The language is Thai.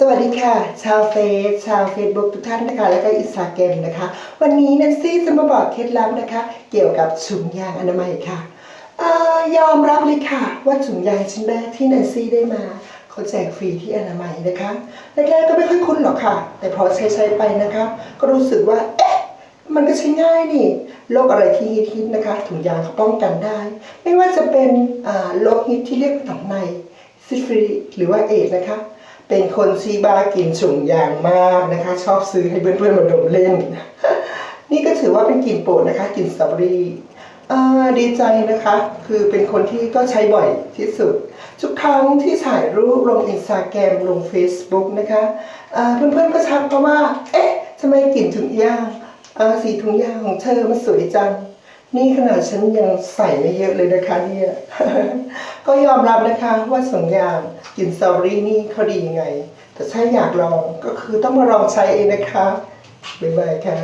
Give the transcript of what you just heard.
สวัสดีค่ะ ชาวเฟซชาวเฟซบุ๊กทุกท่านนะคะ แล้วก็อินสตาแกรมนะคะ วันนี้นันซี่จะมาบอกเคล็ดลับนะคะ เกี่ยวกับถุงยางอนามัยค่ะออยอมรับเลยค่ะ ว่าถุงยางชิ้นแรกที่แนนซี่ได้มาเขาแจกฟรีที่อนามัยนะคะแรกๆก็ไม่ค่อยคุ้นหรอกค่ะ แต่พอใช้ๆไปนะคะ ก็รู้สึกว่าเอ๊ะมันก็ใช้ง่ายนี่โรคอะไรที่ฮิตๆนะคะ ถุงยางเขาป้องกันได้ ไม่ว่าจะเป็นโรคฮิตที่เรียกว่าหนองในซิฟิลิสหรือว่าเอดนะคะ เป็นคนซีบากินถุงยางมากนะคะ ชอบซื้อให้เพื่อนๆมาดมเล่น นี่ก็ถือว่าเป็นกลิ่นโปรดนะคะกลิ่นสตรอเบอรี่ดีใจนะคะ คือเป็นคนที่ก็ใช้บ่อยที่สุด ทุกครั้งที่ถ่ายรูปลงอินสตาแกรมลง Facebook นะคะอ่าเพื่อนๆก็ทักเพราะว่า เอ๊ะทำไมกลิ่นถุงยางสีถุงยางของเธอมันสวยจัง นี่ขนาดฉันยังใส่ไม่เยอะเลยนะคะเนี่ย ก็ยอมรับนะคะว่าสองอย่างกินสตรอเบอรี่นี่เขาดียังไง แต่ถ้าอยากลองก็คือต้องมาลองใช้เองนะคะบ๊ายบายค่ะ